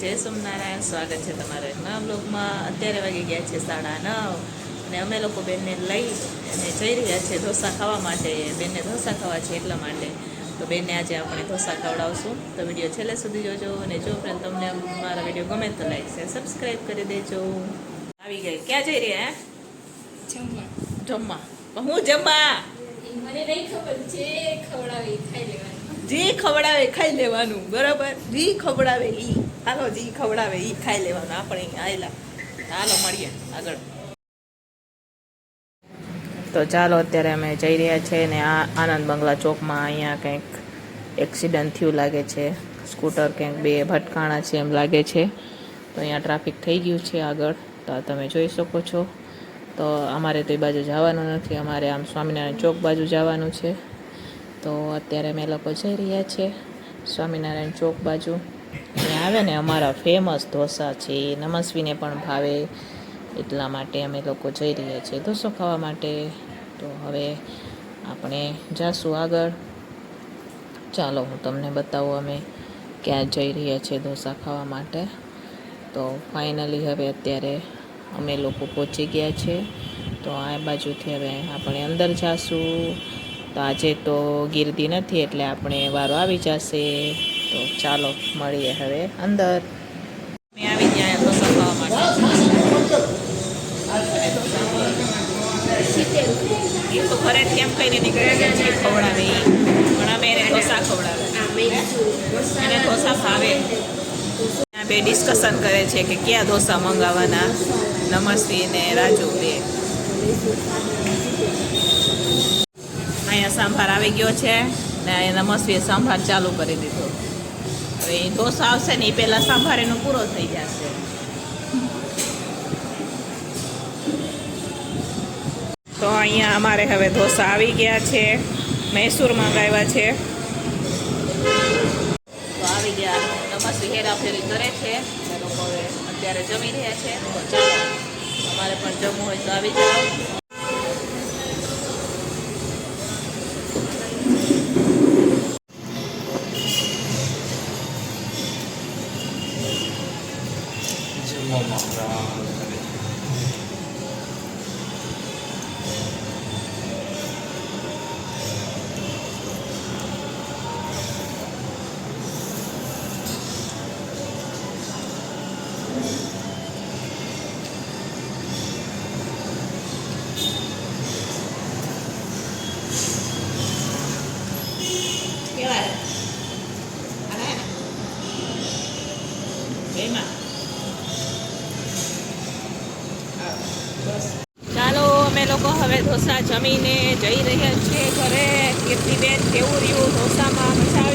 જય સોમનારાયણ. સ્વાગત છે તમારા નવા બ્લોગમાં. અત્યારે વાગી ગયા છે સાડા નવ અને અમે લોકો બેનને લઈ અને જઈ રહ્યા છે ઢોસા ખાવા માટે. બેનને ઢોસા ખાવા છે એટલા માટે. તો બેનને આજે આપણે ઢોસા ખવડાવશું. તો વીડિયો છેલ્લે સુધી જોજો અને જો ફ્રેન્ડ તમને મારા વીડિયો ગમે તો લાઈક છે સબસ્ક્રાઈબ કરી દેજો. આવી ગઈ. ક્યાં જઈ રહ્યા જમવા. જમવા. હું જમવા? મને નહીં ખબર. જે ખવડાવે ખાઈ લેવાનું. જે ખવડાવે એ ખાઈ લેવાનું. બરાબર? જે ખવડાવે ઈ. હાલો, જી ખવડાવે એ ખાઈ લેવાનું. આપણે આવેલા. હાલો, મળીએ આગળ. તો ચાલો, અત્યારે અમે જઈ રહ્યા છીએ ને આ આનંદ બંગલા ચોકમાં. અહીંયા કંઈક એક્સિડન્ટ થયું લાગે છે. સ્કૂટર કંઈક બે ભટકાણા છે એમ લાગે છે. તો અહીંયા ટ્રાફિક થઈ ગયું છે આગળ. તો તમે જોઈ શકો છો. તો અમારે તો એ બાજુ જવાનું નથી. અમારે આમ સ્વામિનારાયણ ચોક બાજુ જવાનું છે. તો અત્યારે અમે લોકો જઈ રહ્યા છીએ સ્વામિનારાયણ ચોક બાજુ. ત્યાં આવે ને અમારા ફેમસ ઢોસા છે નમસ્વીને પણ ભાવે, એટલા માટે અમે લોકો જઈ રહ્યા છીએ ઢોસો ખાવા માટે. તો હવે આપણે જાશું આગળ. ચાલો, હું તમને બતાવું અમે ક્યાં જઈ રહ્યા છીએ ઢોસા ખાવા માટે. તો ફાઇનલી હવે અત્યારે અમે લોકો પહોંચી ગયા છે. તો આ બાજુથી હવે આપણે અંદર જાશું. તો આજે તો ગીરદી નથી, એટલે આપણે વારો આવી જશે. તો ચાલો મળીએ હવે અંદર. અમે આવી ગયા ઢોસા ખાવા માટે. એ તો ઘરેથી એમ કહીને છે ખવડાવે. પણ અમે એને ઢોસા ખવડાવે. એને ઢોસા ભાવે બે ડિસ્કશન કરે છે કે ક્યાં ઢોસા મંગાવવાના. નમસ્વી ને રાજુ બે. અહીંયા સાંભાર આવી ગયો છે ને અહીંયા નમસ્વીએ સાંભાર ચાલુ કરી દીધો. હવે એ ઢોસા આવશે ને, એ પહેલાં સાંભારેનો પૂરો થઈ જશે. તો અહીંયા અમારે હવે ઢોસા આવી ગયા છે. મૈસૂર મંગાવ્યા છે. તો આવી ગયા. નમસ્તે હેરાફેરી કરે છે. અત્યારે જમી રહ્યા છે. અમારે પણ જમવું હોય તો આવી જાઓ. કેવા આના ચાલો, અમે લોકો હવે ઢોસા જમીને જઈ રહ્યા છીએ ઘરે. કીર્તિબેન, કેવું રહ્યું ઢોસામાં? મજા